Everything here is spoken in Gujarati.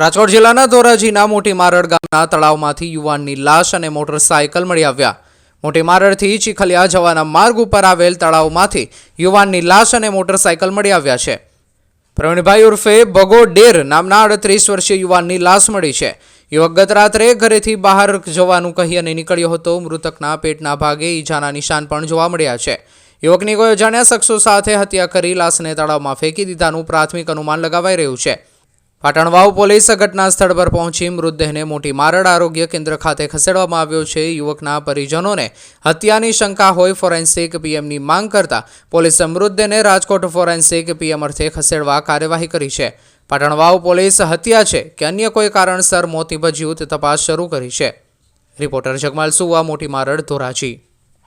રાજકોટ જિલ્લાના ધોરાજીના મોટી મારડ ગામના તળાવમાંથી યુવાનની લાશ અને મોટરસાયકલ મળી આવ્યા. મોટી મારડથી ચીખલિયા જવાના માર્ગ ઉપર આવેલ તળાવમાંથી યુવાનની લાશ અને મોટરસાયકલ મળી આવ્યા છે. પ્રવીણભાઈ ઉર્ફે બગો ડેર નામના અડત્રીસ વર્ષીય યુવાનની લાશ મળી છે. યુવક ગત રાત્રે ઘરેથી બહાર જવાનું કહી અને નીકળ્યો હતો. મૃતકના પેટના ભાગે ઈજાના નિશાન પણ જોવા મળ્યા છે. યુવકની કોઈ અજાણ્યા શખ્સો સાથે હત્યા કરી લાશને તળાવમાં ફેંકી દીધાનું પ્રાથમિક અનુમાન લગાવાઈ રહ્યું છે. પાટણવાવ પોલીસ ઘટના સ્થળ પર પહોંચી મૃતદેહને મોટી મારડ આરોગ્ય કેન્દ્ર ખાતે ખસેડવામાં આવ્યો છે. યુવકના પરિજનોને હત્યાની શંકા હોય ફોરેન્સિક પીએમની માંગ કરતા પોલીસે મૃતદેહને રાજકોટ ફોરેન્સિક પીએમ અર્થે ખસેડવા કાર્યવાહી કરી છે. પાટણવાવ પોલીસ હત્યા છે કે અન્ય કોઈ કારણસર મોતી ભજ્યું તે તપાસ શરૂ કરી છે. રિપોર્ટર જગમાલ સુવા, મોટી મારડ ધોરાજી.